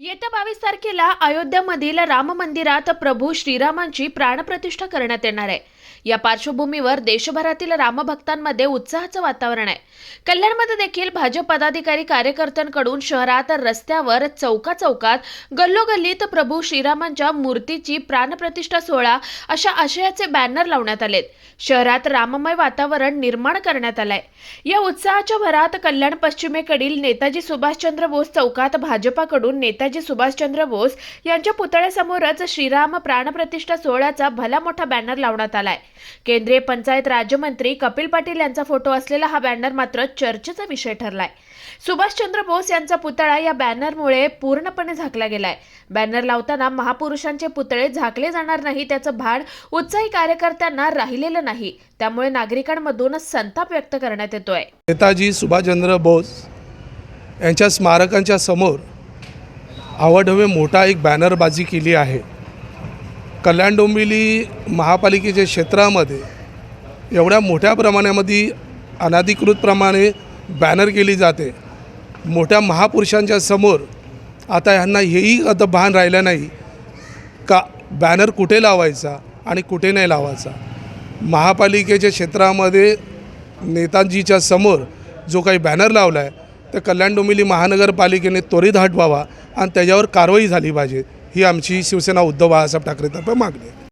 येत्या बावीस तारखेला अयोध्यामधील राम मंदिरात प्रभू श्रीरामांची प्राणप्रतिष्ठा करण्यात येणार आहे. या पार्श्वभूमीवर देशभरातील रामभक्तांमध्ये उत्साहाचं वातावरण आहे. कल्याणमध्ये देखील भाजप पदाधिकारी कार्यकर्त्यांकडून शहरात रस्त्यावर चौका चौकात गल्लोगल्लीत प्रभू श्रीरामांच्या मूर्तीची प्राणप्रतिष्ठा सोहळा अशा आशयाचे बॅनर लावण्यात आलेत. शहरात राममय वातावरण निर्माण करण्यात आलंय. या उत्साहाच्या भरात कल्याण पश्चिमेकडील नेताजी सुभाषचंद्र बोस चौकात भाजपाकडून नेता नेताजी सुभाषचंद्र बोस यांच्या पुतळ्यासमोरच श्रीराम प्राणप्रतिष्ठा सोहळ्याचा भला मोठा बॅनर लावण्यात आलाय. केंद्रीय पंचायत राज्यमंत्री कपिल पाटील यांचा फोटो असलेला हा बॅनर मात्र चर्चेचा विषय ठरलाय. सुभाषचंद्र बोस यांचा पुतळा या बॅनरमुळे पूर्णपणे झाकला गेलाय. बॅनर लावताना महापुरुषांचे पुतळे झाकले जाणार नाही त्याचं भान उत्साही कार्यकर्त्यांना राहिलेलं नाही. त्यामुळे नागरिकांमधून संताप व्यक्त करण्यात येतोय. नेताजी सुभाषचंद्र बोस यांच्या स्मारकांच्या समोर आवडहवे मोठा एक बॅनरबाजी केली आहे. कल्याण डोंबिवली महापालिकेच्या क्षेत्रामध्ये एवढ्या मोठ्या प्रमाणामध्ये अनाधिकृतप्रमाणे बॅनर केली जाते. मोठ्या महापुरुषांच्या समोर आता ह्यांना हेही आता भान राहिलं नाही का बॅनर कुठे लावायचा आणि कुठे नाही लावायचा. महापालिकेच्या क्षेत्रामध्ये नेताजीच्या समोर जो काही बॅनर लावला आहे तर कल्याण डोंबिवली महानगरपालिकेने त्वरित हटवावा आणि त्याच्यावर कारवाई झाली पाहिजे ही आमची शिवसेना उद्धव बाळासाहेब ठाकरेतर्फे मागणी आहे.